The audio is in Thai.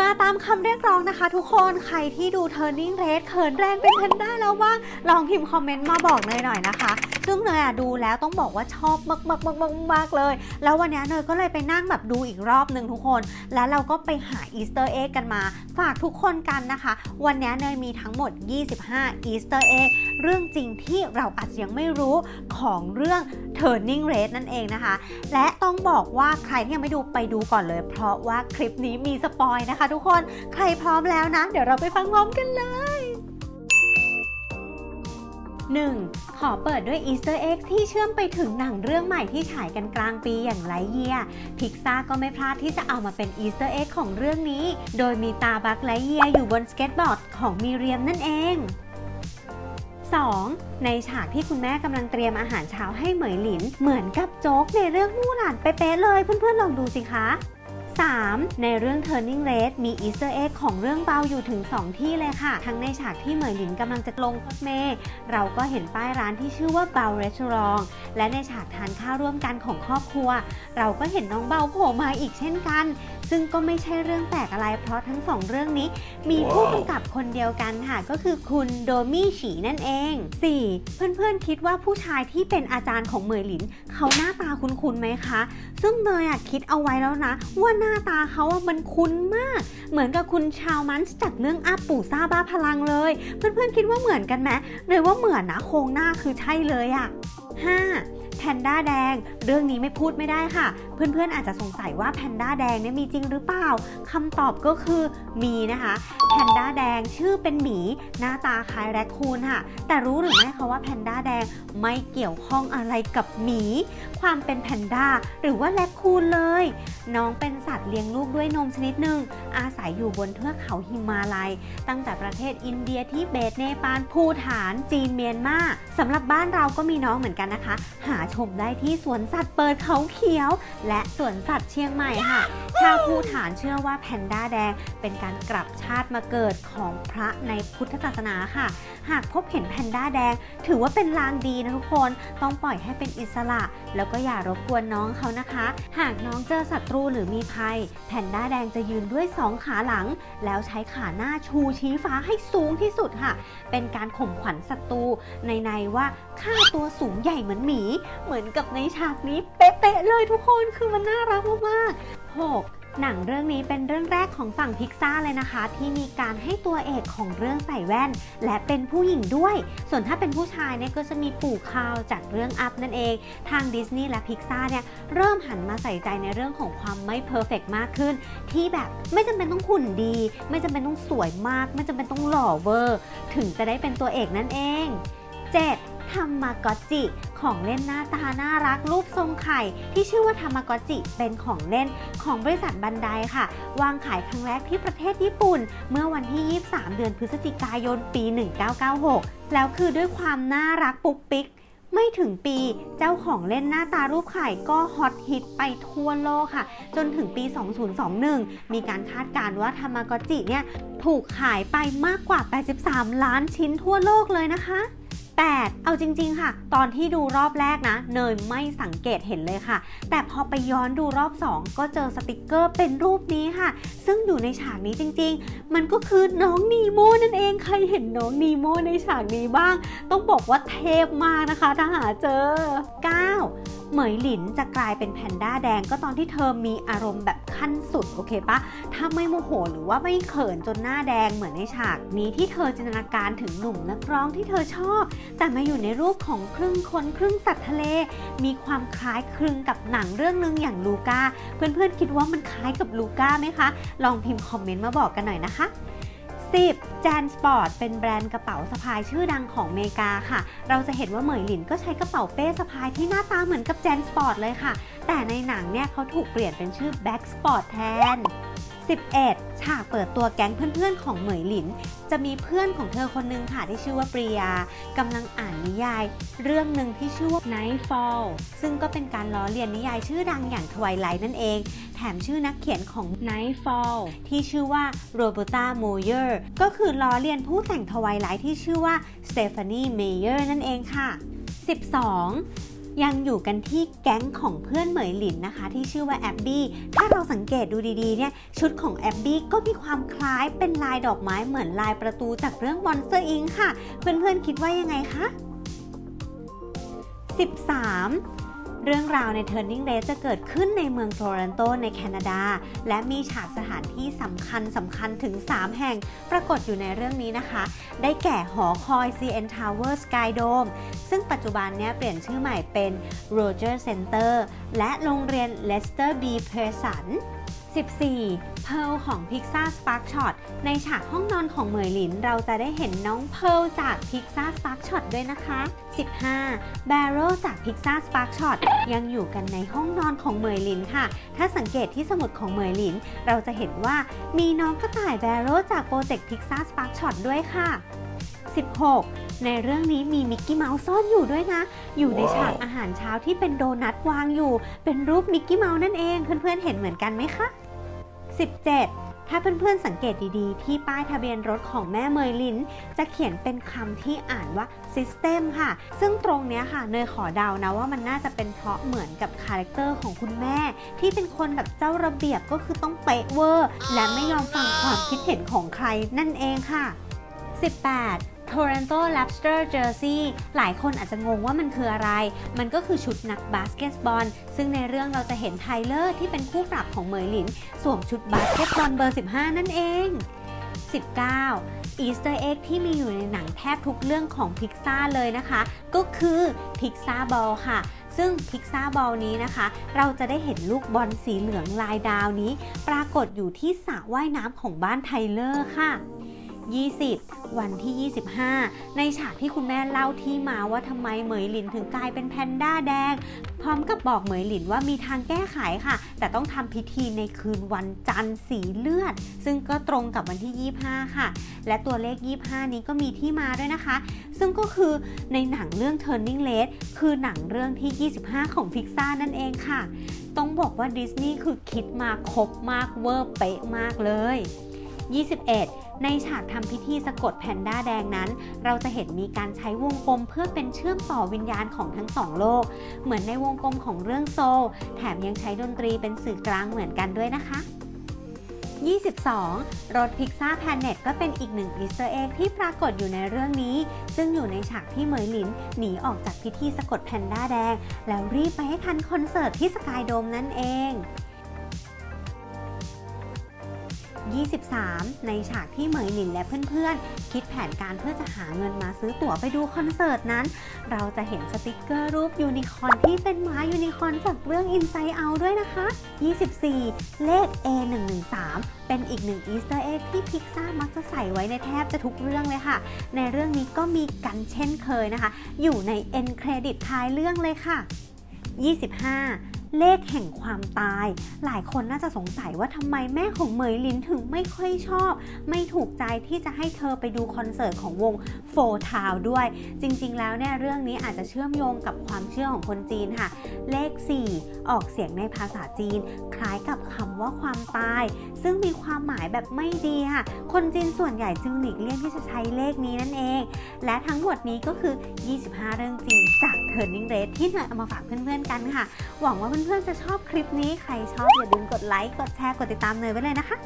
มาตามคำเรียกร้องนะคะ ทุกคนใครที่ดู Turning Red เขินแรงเป็นแพนด้าแล้วว่างลองพิมพ์คอมเมนต์มาบอกเลยหน่อยนะคะ ซึ่งเนยอะดูแล้วต้องบอกว่าชอบมากมากมากมากมากเลย แล้ววันนี้เนยก็เลยไปนั่งแบบดูอีกรอบหนึ่งทุกคน แล้วเราก็ไปหาอีสเตอร์เอ็กกันมา ฝากทุกคนกันนะคะ วันนี้เนยมีทั้งหมด 25อีสเตอร์เอ็กเรื่องจริงที่เราอาจจะยังไม่รู้ของเรื่อง Turning Red นั่นเองนะคะ และต้องบอกว่าใครที่ยังไม่ดูไปดูก่อนเลย เพราะว่าคลิปนี้มีสปอยนะคะ ทุกคน ใครพร้อมแล้วนะ เดี๋ยวเราไปฟังพร้อมกันเลย 1. ขอเปิดด้วย Easter Egg ที่เชื่อมไปถึงหนังเรื่องใหม่ที่ฉายกันกลางปีอย่างไลเยียพิกซาก็ไม่พลาดที่จะเอามาเป็น Easter Egg ของเรื่องนี้ โดยมีตาบักไลเยียอยู่บนสเก็ตบอร์ดของมีเรียมนั่นเอง 2. ในฉากที่คุณแม่กำลังเตรียมอาหารเช้าให้เหมยหลิน เหมือนกับโจ๊กในเรื่องมู่หลานเป๊ะเลยเพื่อนๆลองดูสิคะ 3. ในเรื่อง Turning Red มีอีสเตอร์เอ็กของเรื่องเบาอยู่ถึง 2 ที่เลยค่ะ ทั้งในฉากที่เหมยหลินกำลังจะลงรถเมล์เราก็เห็นป้ายร้านที่ชื่อว่าเบาเรส a u รองและในฉากทานข้าวร่วมกันของครอบครัว เราก็เห็นน้องเบาโผล่มาอีกเช่นกัน ซึ่งก็ไม่ใช่เรื่องแปลกอะไรเพราะทั้งสองเรื่องนี้ มีผู้กำกับคนเดียวกันค่ะ ก็คือคุณโดมี่ฉีนั่นเอง 4. เพื่อนๆคิดว่าผู้ชายที่เป็นอาจารย์ของเหมยหลิน เขาหน้าตาคุ้นๆไหมคะ ซึ่งเนยอะคิดเอาไว้แล้วนะ ว่าหน้าตาเขาอะมันคุ้นมาก เหมือนกับคุณชาวมันจากเรื่องอาปู่ซาบ้าพลังเลย เพื่อนๆคิดว่าเหมือนกันไหมเนยว่าเหมือนนะโครงหน้าคือใช่เลยอะ 5. แพนด้าแดง เรื่องนี้ไม่พูดไม่ได้ค่ะ เพื่อนๆอาจจะสงสัยว่าแพนด้าแดงเนี่ยมีจริงหรือเปล่าคำตอบก็คือมีนะคะแพนด้าแดงชื่อเป็นหมีหน้าตาคล้ายแรคคูนค่ะ แต่รู้หรือไม่คะว่าแพนด้าแดงไม่เกี่ยวข้องอะไรกับหมี ความเป็นแพนด้าหรือว่าแรคคูนเลย น้องเป็นสัตว์เลี้ยงลูกด้วยนมชนิดหนึ่งอาศัยอยู่บนเทือกเขาหิมาลัย ตั้งแต่ประเทศอินเดียที่เบตเนปาลภูฐาน จีนเมียนมาสำหรับบ้านเราก็มีน้องเหมือนกันนะคะ หาชมได้ที่สวนสัตว์เปิดเขาเขียว และสวนสัตว์เชียงใหม่ค่ะ ชาวภูฐานเชื่อว่าแพนด้าแดง เป็นการกลับชาติมาเกิดของพระในพุทธศาสนาค่ะ หากพบเห็นแพนด้าแดง ถือว่าเป็นลางดีนะทุกคน ต้องปล่อยให้เป็นอิสระ แล้วก็อย่ารบกวนน้องเขานะคะ หากน้องเจอศัตรูหรือมีภัย แพนด้าแดงจะยืนด้วยสองขาหลัง แล้วใช้ขาหน้าชูชี้ฟ้าให้สูงที่สุดค่ะ เป็นการข่มขวัญศัตรูในในๆว่าข้าตัวสูงใหญ่เหมือนหมี เหมือนกับในฉากนี้เป๊ะๆเลยทุกคนคือมันน่ารักมากๆ 6. หนังเรื่องนี้เป็นเรื่องแรกของฝั่งพิกซ่าเลยนะคะ ที่มีการให้ตัวเอกของเรื่องใส่แว่น และเป็นผู้หญิงด้วย ส่วนถ้าเป็นผู้ชายเนี่ยก็จะมีปู่คาวจากเรื่องอัพนั่นเอง ทางดิสนีย์และพิกซ่าเนี่ยเริ่มหันมาใส่ใจในเรื่องของความไม่เพอร์เฟกมากขึ้น ที่แบบไม่จำเป็นต้องหุ่นดี ไม่จำเป็นต้องสวยมาก ไม่จำเป็นต้องหล่อเวอร์ ถึงจะได้เป็นตัวเอกนั่นเอง 7. ทำมากอจิ ของเล่นหน้าตาน่ารักรูปทรงไข่ ที่ชื่อว่าทามากอจิ เป็นของเล่นของบริษัทบันไดค่ะ วางขายครั้งแรกที่ประเทศญี่ปุ่น เมื่อวันที่ 23 เดือนพฤศจิกายนปี 1996 แล้วคือด้วยความน่ารักปุ๊กปิ๊กไม่ถึงปีเจ้าของเล่นหน้าตารูปไข่ก็ฮอตฮิตไปทั่วโลกค่ะ จนถึงปี 2021 มีการคาดการณ์ว่าทามากอจิเนี่ย ถูกขายไปมากกว่า 83 ล้านชิ้นทั่วโลกเลยนะคะ 8. เอาจริง ๆ ค่ะ ตอนที่ดูรอบแรกนะ เนยไม่สังเกตเห็นเลยค่ะ แต่พอไปย้อนดูรอบ 2 ก็เจอสติกเกอร์เป็นรูปนี้ค่ะ ซึ่งอยู่ในฉากนี้จริง ๆ มันก็คือน้องนีโมนั่นเอง ใครเห็นน้องนีโมในฉากนี้บ้าง ต้องบอกว่าเทพมากนะคะถ้าหาเจอ 9. เหมยหลินจะกลายเป็นแพนด้าแดงก็ตอนที่เธอมีอารมณ์แบบขั้นสุดโอเคปะถ้าไม่โมโหหรือว่าไม่เขินจนหน้าแดงเหมือนในฉากนี้ที่เธอจินตนาการถึงหนุ่มนักร้องที่เธอชอบแต่มาอยู่ในรูปของครึ่งคนครึ่งสัตว์ทะเล มีความคล้ายคลึงกับหนังเรื่องหนึงอย่างลูก้า เพื่อนๆคิดว่ามันคล้ายกับลูก้าไหมคะ ลองพิมพ์คอมเมนต์มาบอกกันหน่อยนะคะ 10. แจนสปอร์ตเป็นแบรนด์กระเป๋าสะพายชื่อดังของเมกาค่ะ เราจะเห็นว่าเหมยหลินก็ใช้กระเป๋าเป้สะพายที่หน้าตาเหมือนกับแจนสปอร์ตเลยค่ะ แต่ในหนังเนี่ยเขาถูกเปลี่ยนเป็นชื่อแบ็กสปอร์ตแทน 11. ฉากเปิดตัวแก๊งเพื่อนๆ ของเหมยหลิน จะมีเพื่อนของเธอคนหนึงค่ะที่ชื่อว่าปริยากำลังอ่านนิยาย เรื่องหนึ่งที่ชื่อว่า Nightfall ซึ่งก็เป็นการล้อเลียนนิยายชื่อดังอย่าง Twilight นั่นเอง แถมชื่อนักเขียนของ Nightfall ที่ชื่อว่าโรเบ r ต a โมเยอร์ก็คือล้อเลียนผู้แต่ง Twilight ที่ชื่อว่า Stephanie Meyer นั่นเองค่ะ 12 ยังอยู่กันที่แก๊งของเพื่อนเหมยหลินนะคะ ที่ชื่อว่าแอบบี้ถ้าเราสังเกตดูดีๆเนี่ยชุดของแอบบี้ก็มีความคล้ายเป็นลายดอกไม้เหมือนลายประตูจากเรื่องมอนสเตอร์อิงค่ะ เพื่อนๆคิดว่ายังไงคะ 13 เรื่องราวใน Turning Red จะเกิดขึ้นในเมืองโทรอนโตในแคนาดา และมีฉากสถานที่สำคัญสำคัญถึง 3 แห่งปรากฏอยู่ในเรื่องนี้นะคะ ได้แก่หอคอย CN Tower Sky Dome ซึ่งปัจจุบันเนี้ยเปลี่ยนชื่อใหม่เป็น Roger Center และโรงเรียน Lester B. Pearson 14 เพร์ลของ Pixar Spark Shot ในฉากห้องนอนของเหมยหลิน เราจะได้เห็นน้องเพร์ลจาก Pixar Spark Shot ด้วยนะคะ 15 Barrel จาก Pixar Spark Shot ยังอยู่กันในห้องนอนของเหมยหลินค่ะ ถ้าสังเกตที่สมุดของเหมยหลิน เราจะเห็นว่ามีน้องกระต่าย Barrel จากโปรเจกต์ Pixar Spark Shot ด้วยค่ะ 16ในเรื่องนี้มีมิกกี้เมาส์ซ่อนอยู่ด้วยนะ อยู่ในฉากอาหารเช้าที่เป็นโดนัทวางอยู่ เป็นรูปมิกกี้เมาส์นั่นเอง เพื่อนๆเห็นเหมือนกันไหมคะ 17 ถ้าเพื่อนๆสังเกตดีๆ ที่ป้ายทะเบียนรถของแม่เมยลิน จะเขียนเป็นคำที่อ่านว่า System ค่ะ ซึ่งตรงเนี้ยค่ะ เนยขอเดานะว่ามันน่าจะเป็นเพราะเหมือนกับคาแรคเตอร์ของคุณแม่ ที่เป็นคนแบบเจ้าระเบียบก็คือต้องเป๊ะเวอร์ และไม่ยอมฟังความคิดเห็นของใครนั่นเองค่ะ 18 Toronto Raptor Jersey หลายคนอาจจะงงว่ามันคืออะไร มันก็คือชุดนักบาสเกตบอล ซึ่งในเรื่องเราจะเห็นไทเลอร์ที่เป็นคู่ปรับของเหมยหลิน สวมชุดบาสเกตบอลเบอร์ 15 นั่นเอง 19 อีสเตอร์เอ็กที่มีอยู่ในหนังแทบทุกเรื่องของพิกซ่าเลยนะคะ ก็คือพิกซ่าบอลค่ะซึ่งพิกซ่าบอลนี้นะคะ เราจะได้เห็นลูกบอลสีเหลืองลายดาวนี้ ปรากฏอยู่ที่สระว่ายน้ำของบ้านไทเลอร์ค่ะ 20 วันที่ 25 ในฉากที่คุณแม่เล่าที่มาว่าทำไมเหมยหลินถึงกลายเป็นแพนด้าแดง พร้อมกับบอกเหมยหลินว่ามีทางแก้ไขค่ะ แต่ต้องทำพิธีในคืนวันจันทร์สีเลือด ซึ่งก็ตรงกับวันที่ 25 ค่ะ และตัวเลข 25 นี้ก็มีที่มาด้วยนะคะ ซึ่งก็คือในหนังเรื่อง Turning Red คือหนังเรื่องที่ 25 ของพิกซ่านั่นเองค่ะ ต้องบอกว่าดิสนีย์คือคิดมาครบมากเวอร์เป๊ะมากเลย 21 ในฉากทำพิธีสะกดแพนด้าแดงนั้น เราจะเห็นมีการใช้วงกลมเพื่อเป็นเชื่อมต่อวิญญาณของทั้งสองโลก เหมือนในวงกลมของเรื่องโซลแถมยังใช้ดนตรีเป็นสื่อกลางเหมือนกันด้วยนะคะ 22 รถพิกซ่าแพนเน็ตก็เป็นอีกหนึ่งอีสเตอร์เอ็กที่ปรากฏอยู่ในเรื่องนี้ ซึ่งอยู่ในฉากที่เหมยหลิน หนีออกจากพิธีสะกดแพนด้าแดง แล้วรีบไปให้ทันคอนเสิร์ตที่สกายโดมนั่นเอง 23 ในฉากที่เหมยหลินและเพื่อนๆ คิดแผนการเพื่อจะหาเงินมาซื้อตั๋วไปดูคอนเสิร์ตนั้น เราจะเห็นสติกเกอร์รูปยูนิคอร์นที่เป็นม้ายูนิคอร์นจากเรื่อง Inside Out ด้วยนะคะ 24 เลข A113 เป็นอีกหนึ่งอีสเตอร์เอ็กที่พิกซ่ามักจะใส่ไว้ในแทบจะทุกเรื่องเลยค่ะ ในเรื่องนี้ก็มีกันเช่นเคยนะคะ อยู่ใน end credit ท้ายเรื่องเลยค่ะ 25 เลขแห่งความตาย หลายคนน่าจะสงสัยว่าทำไมแม่ของเหมยลินถึงไม่ค่อยชอบ ไม่ถูกใจที่จะให้เธอไปดูคอนเสิร์ตของวงโฟทาวด้วย จริงๆ แล้วเนี่ยเรื่องนี้อาจจะเชื่อมโยงกับความเชื่อของคนจีนค่ะ เลข 4 ออกเสียงในภาษาจีน คล้ายกับคำว่าความตาย ซึ่งมีความหมายแบบไม่ดีค่ะ คนจีนส่วนใหญ่จึงหลีกเลี่ยงที่จะใช้เลขนี้นั่นเอง และทั้งหมดนี้ก็คือ 25 เรื่องจริงจาก Turning Red ที่เนยเอามาฝากเพื่อนๆกันค่ะ หวังว่าเพื่อนๆจะชอบคลิปนี้ใครชอบอย่าลืมกดไลค์กดแชร์กดติดตามเนยไว้เลยนะคะ